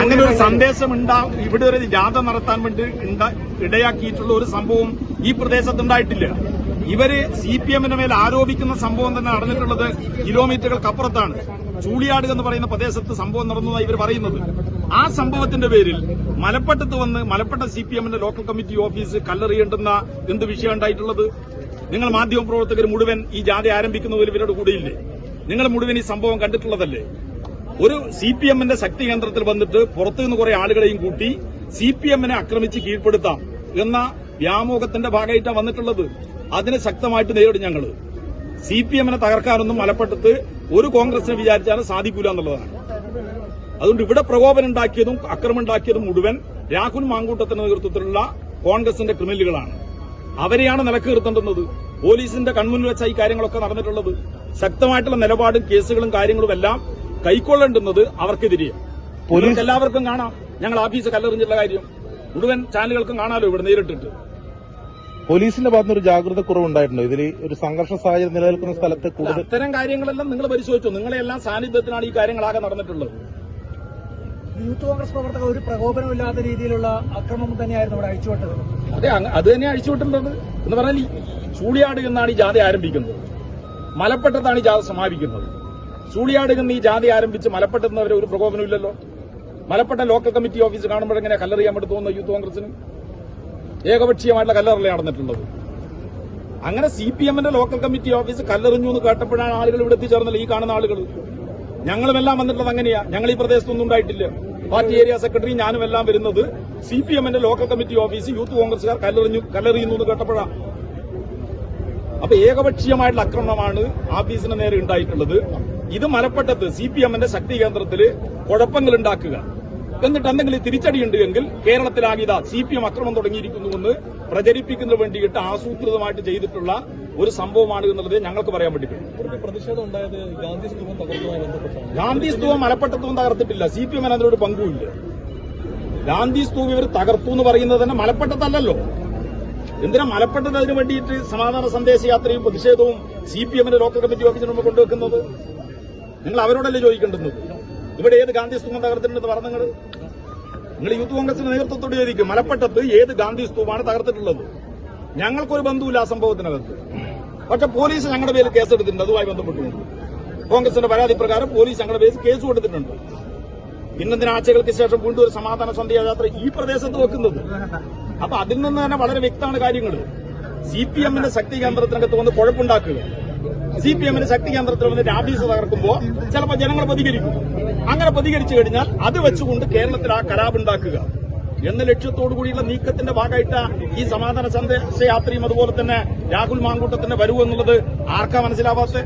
അങ്ങനെ ഒരു സന്ദേശം ഉണ്ടാ ഇവിടെ ഒരു ജാഥ നടത്താൻ വേണ്ടി ഇടയാക്കിയിട്ടുള്ള ഒരു സംഭവം ഈ പ്രദേശത്ത് ഉണ്ടായിട്ടില്ല ഇവർ സി പി എമ്മിന് മേൽ ആരോപിക്കുന്ന സംഭവം തന്നെ നടന്നിട്ടുള്ളത് കിലോമീറ്ററുകൾക്കപ്പുറത്താണ്. ചൂളിയാട് എന്ന് പറയുന്ന പ്രദേശത്ത് സംഭവം നടന്നതായി ഇവർ പറയുന്നത്. ആ സംഭവത്തിന്റെ പേരിൽ മലപ്പട്ടത്ത് വന്ന് മലപ്പട്ട സി പി എമ്മിന്റെ ലോക്കൽ കമ്മിറ്റി ഓഫീസ് കല്ലെറിയേണ്ടുന്ന എന്ത് വിഷയം ഉണ്ടായിട്ടുള്ളത്? നിങ്ങൾ മാധ്യമ പ്രവർത്തകർ മുഴുവൻ ഈ ജാഥ ആരംഭിക്കുന്നതിൽ ഇവരോട് കൂടെയില്ലേ? നിങ്ങൾ മുഴുവൻ ഈ സംഭവം കണ്ടിട്ടുള്ളതല്ലേ? ഒരു സി പി എമ്മിന്റെ ശക്തി കേന്ദ്രത്തിൽ വന്നിട്ട് പുറത്തുനിന്ന് കുറെ ആളുകളെയും കൂട്ടി സി പി എമ്മിനെ ആക്രമിച്ച് കീഴ്പ്പെടുത്താം എന്ന വ്യാമോഹത്തിന്റെ ഭാഗമായിട്ടാണ് വന്നിട്ടുള്ളത്. അതിനെ ശക്തമായിട്ട് നേരിടും ഞങ്ങൾ സി പി എമ്മിനെ തകർക്കാനൊന്നും മലപ്പെട്ടത്ത് ഒരു കോൺഗ്രസിനെ വിചാരിച്ചാലും സാധിക്കൂല എന്നുള്ളതാണ്. അതുകൊണ്ട് ഇവിടെ പ്രകോപനം ഉണ്ടാക്കിയതും അക്രമം ഉണ്ടാക്കിയതും മുഴുവൻ രാഹുൽ മാങ്കൂട്ടത്തിന്റെ നേതൃത്വത്തിലുള്ള കോൺഗ്രസിന്റെ ക്രിമിനലുകളാണ്. അവരെയാണ് നിലയ്ക്ക് നിർത്തേണ്ടുന്നത് പോലീസിന്റെ കൺമുന്നിൽ വെച്ച ഈ കാര്യങ്ങളൊക്കെ നടന്നിട്ടുള്ളത്. ശക്തമായിട്ടുള്ള നിലപാടും കേസുകളും കാര്യങ്ങളും എല്ലാം കൈക്കൊള്ളേണ്ടുന്നത് അവർക്കെതിരെയും പോലീസ് എല്ലാവർക്കും കാണാം. ഞങ്ങൾ ഓഫീസ് കല്ലെറിഞ്ഞിട്ടുള്ള കാര്യം. മുഴുവൻ ചാനലുകൾക്കും കാണാലോ ഇവിടെ നേരിട്ടിട്ട്. പോലീസിന്റെ ഭാഗത്തുനിന്ന് ഒരു ജാഗ്രത കുറവുണ്ടായിട്ടുണ്ടോ? ഇതിൽ ഒരു സംഘർഷ സാഹചര്യം നിലനിൽക്കുന്ന സ്ഥലത്ത് കൂടുതൽ അത്തരം കാര്യങ്ങളെല്ലാം നിങ്ങൾ പരിശോധിച്ചു? നിങ്ങളെല്ലാം സാന്നിധ്യത്തിനാണ് ഈ കാര്യങ്ങളാകെ നടന്നിട്ടുള്ളത്. യൂത്ത് കോൺഗ്രസ് പ്രവർത്തകർ ഒരു പ്രകോപനമില്ലാത്ത രീതിയിലുള്ള അക്രമം തന്നെയായിരുന്നു അവിടെ അഴിച്ചുവിട്ടത്. അതെ അത് തന്നെ അഴിച്ചുവിട്ടുള്ളത് എന്ന് പറഞ്ഞാൽ ചൂളിയാട് എന്നാണ് ഈ ജാഥ ആരംഭിക്കുന്നത്. മലപ്പെട്ടത്താണ് ഈ ജാഥ സമാപിക്കുന്നത്. ചൂളിയാട് എന്ന് ഈ ജാതി ആരംഭിച്ച് മലപ്പെട്ടുന്നവരെ ഒരു പ്രകോപനമില്ലല്ലോ മലപ്പെട്ട ലോക്കൽ കമ്മിറ്റി ഓഫീസ് കാണുമ്പോഴെങ്ങനെ കല്ലെറിയാൻ വേണ്ടി തോന്നുന്നു യൂത്ത് കോൺഗ്രസിന്? ഏകപക്ഷീയമായിട്ടുള്ള കല്ലെറലേ നടന്നിട്ടുള്ളത്. അങ്ങനെ സി പി എമ്മിന്റെ ലോക്കൽ കമ്മിറ്റി ഓഫീസ് കല്ലെറിഞ്ഞു എന്ന് കേട്ടപ്പോഴാണ് ആളുകൾ ഇവിടെ എത്തിച്ചേർന്നത് ഈ കാണുന്ന ആളുകൾ. ഞങ്ങളും എല്ലാം വന്നിട്ടുള്ളത് അങ്ങനെയാ. ഞങ്ങൾ ഈ പ്രദേശത്തൊന്നും ഉണ്ടായിട്ടില്ല. പാർട്ടി ഏരിയ സെക്രട്ടറി ഞാനും എല്ലാം വരുന്നത് സി പി എമ്മിന്റെ ലോക്കൽ കമ്മിറ്റി ഓഫീസ് യൂത്ത് കോൺഗ്രസുകാർ കല്ലെറിഞ്ഞു കല്ലെറിയുന്നു എന്ന് കേട്ടപ്പോഴാണ് അപ്പൊ ഏകപക്ഷീയമായിട്ടുള്ള ആക്രമണമാണ് ആഫീസിന് നേരെ ഉണ്ടായിട്ടുള്ളത്. ഇത് മലപ്പട്ടത്ത് സി പി എമ്മിന്റെ ശക്തി കേന്ദ്രത്തിൽ കുഴപ്പങ്ങൾ ഉണ്ടാക്കുക എന്നിട്ട് എന്തെങ്കിലും തിരിച്ചടിയുണ്ട് എങ്കിൽ കേരളത്തിലാകെ ഇതാ സി പി എം അക്രമം തുടങ്ങിയിരിക്കുന്നുവെന്ന് പ്രചരിപ്പിക്കുന്നതിന് വേണ്ടിയിട്ട് ആസൂത്രിതമായിട്ട് ചെയ്തിട്ടുള്ള ഒരു സംഭവമാണ് എന്നുള്ളത് ഞങ്ങൾക്ക് പറയാൻ വേണ്ടി പറ്റും ഇവിടുത്തെ പ്രതിഷേധം ഉണ്ടായത് ഗാന്ധി സ്തൂപം തകർത്തുമായി ബന്ധപ്പെട്ടാണ്. ഗാന്ധി സ്തൂപം മലപ്പട്ടത്തൊന്നും തകർത്തിട്ടില്ല. സി പി എമ്മിന് അതിനൊരു പങ്കുമില്ല. ഗാന്ധി സ്തൂപ് ഇവർ തകർത്തു എന്ന് പറയുന്നത് തന്നെ മലപ്പട്ടത്തല്ലല്ലോ എന്തിനാ മലപ്പെട്ടത് അതിന് വേണ്ടിയിട്ട് സമാധാന സന്ദേശയാത്രയും പ്രതിഷേധവും സി പി എമ്മിന്റെ ലോക്കൽ കമ്മിറ്റി ഓഫീസിന് മുമ്പ് കൊണ്ടുവെക്കുന്നത്? നിങ്ങൾ അവരോടല്ലേ ചോദിക്കേണ്ടത് ഇവിടെ ഏത് ഗാന്ധി സ്തൂപം തകർത്തിട്ടുണ്ടെന്ന് പറഞ്ഞു നിങ്ങൾ. നിങ്ങൾ യൂത്ത് കോൺഗ്രസിന്റെ നേതൃത്വത്തോട് ചോദിക്കും മലപ്പട്ടത്ത് ഏത് ഗാന്ധി സ്തൂപമാണ് തകർത്തിട്ടുള്ളത്? ഞങ്ങൾക്കൊരു ബന്ധുവില്ല ആ സംഭവത്തിനകത്ത്. പക്ഷെ പോലീസ് ഞങ്ങളുടെ പേരിൽ കേസെടുത്തിട്ടുണ്ട് അതുമായി ബന്ധപ്പെട്ടുകൊണ്ട് കോൺഗ്രസിന്റെ പരാതി പ്രകാരം പോലീസ് ഞങ്ങളുടെ പേരിൽ കേസ് കൊടുത്തിട്ടുണ്ട്. ഇന്നതിന് ആഴ്ചകൾക്ക് ശേഷം വീണ്ടും ഒരു സമാധാന സന്ധ്യായാത്ര ഈ പ്രദേശത്ത് വെക്കുന്നത്? അപ്പൊ അതിൽ നിന്ന് തന്നെ വളരെ വ്യക്തമാണ് കാര്യങ്ങൾ സി പി എമ്മിന്റെ ശക്തി കേന്ദ്രത്തിനകത്ത് വന്ന് കുഴപ്പമുണ്ടാക്കുക സി പി എമ്മിന്റെ ശക്തി കേന്ദ്രത്തിൽ വന്ന് ആഫീസ് തകർക്കുമ്പോൾ ചിലപ്പോൾ ജനങ്ങൾ പ്രതികരിക്കും. അങ്ങനെ പ്രതികരിച്ചു കഴിഞ്ഞാൽ അത് വെച്ചുകൊണ്ട് കേരളത്തിൽ ആ കലാപുണ്ടാക്കുക എന്ന ലക്ഷ്യത്തോടു കൂടിയുള്ള നീക്കത്തിന്റെ ഭാഗമായിട്ട് ഈ സമാധാന സന്ദേശയാത്രയും അതുപോലെ തന്നെ രാഹുൽ മാങ്കൂട്ടത്തിന്റെ വരുവെന്നുള്ളത് ആർക്കാ മനസ്സിലാവാത്തത്?